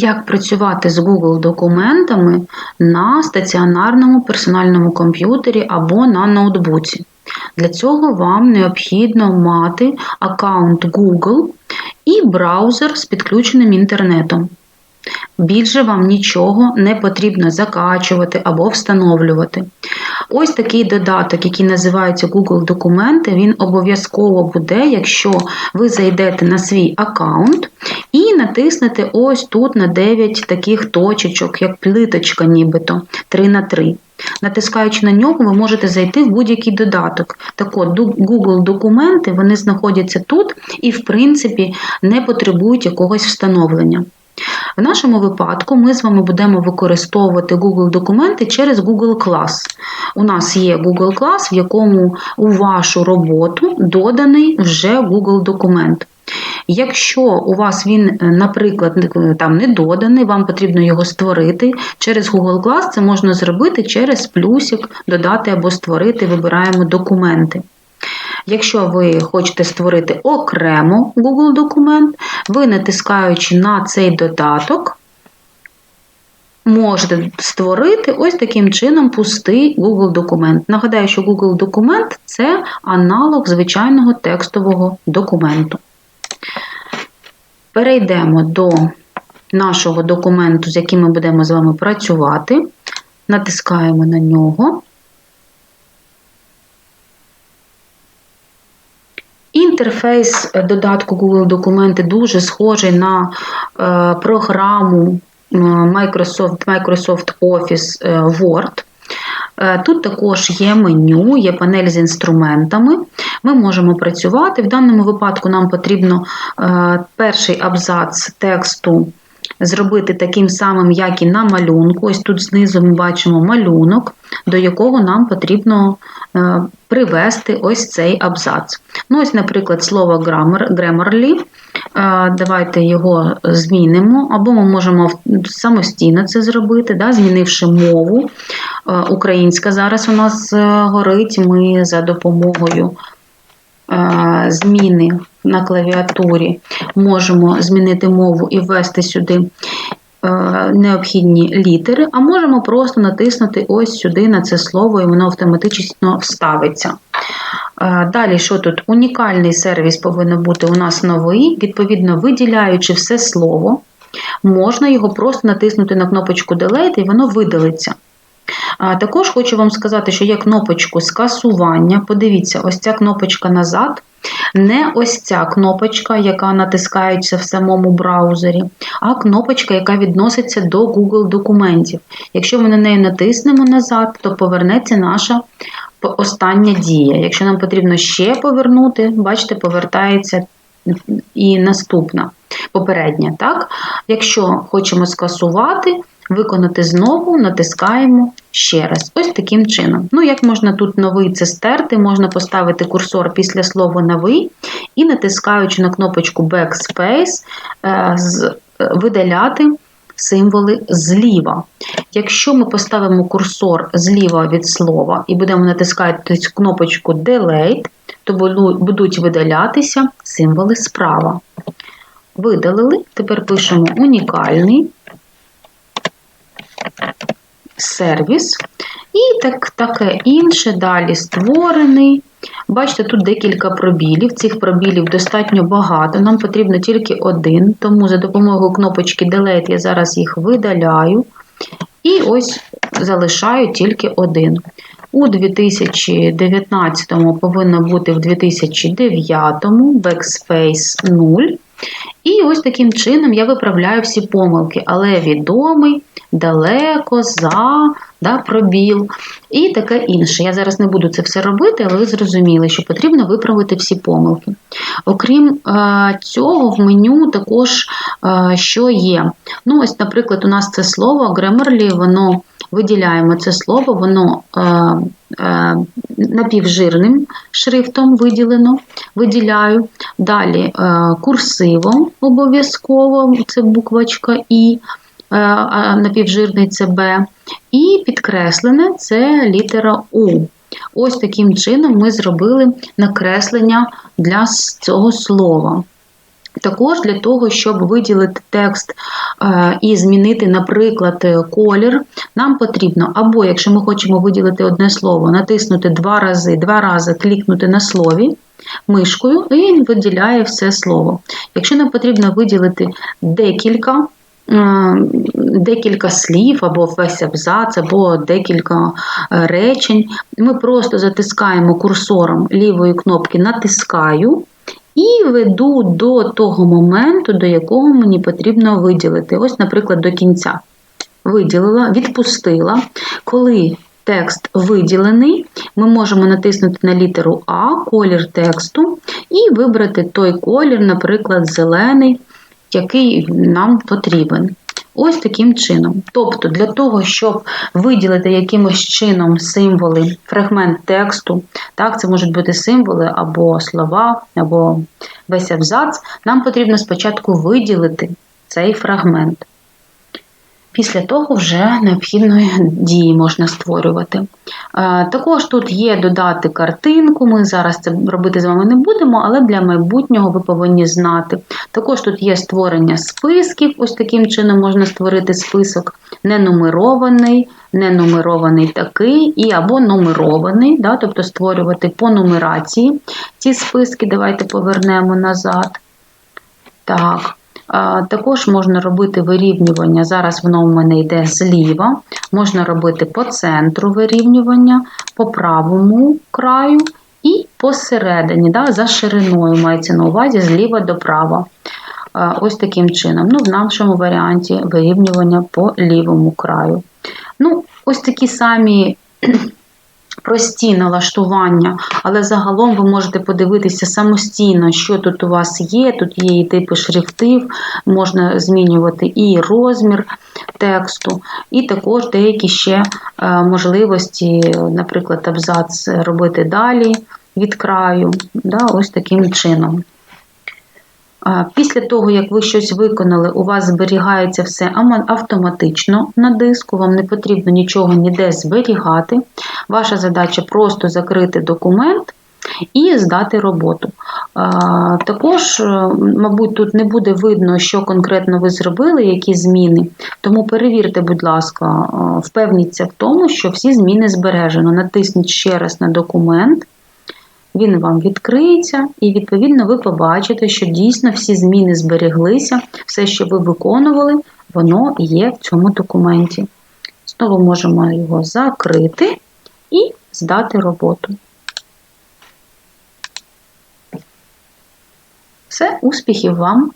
Як працювати з Google документами на стаціонарному персональному комп'ютері або на ноутбуці. Для цього вам необхідно мати аккаунт Google і браузер з підключеним інтернетом. Більше вам нічого не потрібно закачувати або встановлювати. Ось такий додаток, який називається Google Документи, він обов'язково буде, якщо ви зайдете на свій аккаунт і натиснете ось тут на 9 таких точечок, як плиточка, нібито 3 на 3. Натискаючи на нього, ви можете зайти в будь-який додаток. Так от, Google документи вони знаходяться тут і, в принципі, не потребують якогось встановлення. В нашому випадку ми з вами будемо використовувати Google документи через Google Class. У нас є Google Class, в якому у вашу роботу доданий вже Google документ. Якщо у вас він, наприклад, там не доданий, вам потрібно його створити через Google Class, це можна зробити через плюсик, додати або створити, вибираємо документи. Якщо ви хочете створити окремо Google документ, ви натискаючи на цей додаток, можете створити ось таким чином пустий Google документ. Нагадаю, що Google документ це аналог звичайного текстового документу. Перейдемо до нашого документу, з яким ми будемо з вами працювати. Натискаємо на нього. Інтерфейс додатку Google Документи дуже схожий на е, програму Microsoft Microsoft Office Word. Е, тут також є меню, є панель з інструментами. Ми можемо працювати. В даному випадку нам потрібно е, перший абзац тексту зробити таким самим, як і на малюнку. Ось тут знизу ми бачимо малюнок, до якого нам потрібно е, привести ось цей абзац. Ну, ось, наприклад, слово grammarly. Е, давайте його змінимо, або ми можемо самостійно це зробити, да, змінивши мову. Е, українська зараз у нас горить, ми за допомогою зміни на клавіатурі можемо змінити мову і ввести сюди е, необхідні літери, а можемо просто натиснути ось сюди на це слово, і воно автоматично вставиться. Е, далі, що тут? Унікальний сервіс повинен бути у нас новий, відповідно, виділяючи все слово, можна його просто натиснути на кнопочку Delete і воно видалиться. Також хочу вам сказати, що є кнопочку скасування. Подивіться, ось ця кнопочка назад. Не ось ця кнопочка, яка натискається в самому браузері, а кнопочка, яка відноситься до Google документів. Якщо ми на неї натиснемо назад, то повернеться наша остання дія. Якщо нам потрібно ще повернути, бачите, повертається і наступна попередня. Так? Якщо хочемо скасувати, Виконати знову натискаємо ще раз. Ось таким чином. Ну, як можна тут новий це стерти, можна поставити курсор після слова новий і натискаючи на кнопочку Backspace, е, видаляти символи зліва. Якщо ми поставимо курсор зліва від слова і будемо натискати кнопочку Delete, то будуть видалятися символи справа. Видалили, тепер пишемо унікальний сервіс. І так, таке інше, далі створений. Бачите, тут декілька пробілів. Цих пробілів достатньо багато. Нам потрібно тільки один, тому за допомогою кнопочки Delete я зараз їх видаляю. І ось залишаю тільки один. У 2019 повинно бути в 2009 Backspace 0. І ось таким чином я виправляю всі помилки, але відомий далеко, за, да, пробіл і таке інше. Я зараз не буду це все робити, але ви зрозуміли, що потрібно виправити всі помилки. Окрім е, цього, в меню також е, що є. Ну, ось, Наприклад, у нас це слово Grammarly, воно виділяємо це слово, воно е, е, напівжирним шрифтом виділено, виділяю. Далі е, курсивом обов'язково, це буквочка І. Е, напівжирний це Б, і підкреслене це літера У. Ось таким чином ми зробили накреслення для цього слова. Також для того, щоб виділити текст е, і змінити, наприклад, колір, нам потрібно або, якщо ми хочемо виділити одне слово, натиснути два рази, два рази клікнути на слові мишкою, і він виділяє все слово. Якщо нам потрібно виділити декілька, е, декілька слів, або весь абзац, або декілька е, речень, ми просто затискаємо курсором лівої кнопки натискаю. І веду до того моменту, до якого мені потрібно виділити. Ось, наприклад, до кінця. Виділила, відпустила. Коли текст виділений, ми можемо натиснути на літеру А, колір тексту, і вибрати той колір, наприклад, зелений, який нам потрібен. Ось таким чином. Тобто, для того, щоб виділити якимось чином символи, фрагмент тексту, так, це можуть бути символи або слова, або весь абзац, нам потрібно спочатку виділити цей фрагмент. Після того вже необхідної дії можна створювати. Також тут є додати картинку, ми зараз це робити з вами не будемо, але для майбутнього ви повинні знати. Також тут є створення списків, ось таким чином можна створити список ненумерований, ненумерований такий і або нумерований, да, тобто створювати по нумерації ці списки. Давайте повернемо назад. Так. Також можна робити вирівнювання, зараз воно у мене йде зліва, можна робити по центру вирівнювання, по правому краю і посередині, да, за шириною мається на увазі зліва до права. Ось таким чином. Ну, В нашому варіанті вирівнювання по лівому краю. Ну, Ось такі самі прості налаштування, але загалом ви можете подивитися самостійно, що тут у вас є. Тут є і типи шрифтів, можна змінювати і розмір тексту, і також деякі ще е, можливості, наприклад, абзац робити далі від краю. да, Ось таким чином. Після того, як ви щось виконали, у вас зберігається все автоматично на диску, вам не потрібно нічого ніде зберігати. Ваша задача просто закрити документ і здати роботу. Також, е, мабуть, тут не буде видно, що конкретно ви зробили, які зміни. Тому перевірте, будь ласка, е, впевніться в тому, що всі зміни збережено. Натисніть ще раз на документ він вам відкриється, і, відповідно, ви побачите, що дійсно всі зміни збереглися, все, що ви виконували, воно є в цьому документі. Знову можемо його закрити і здати роботу. Все, успіхів вам!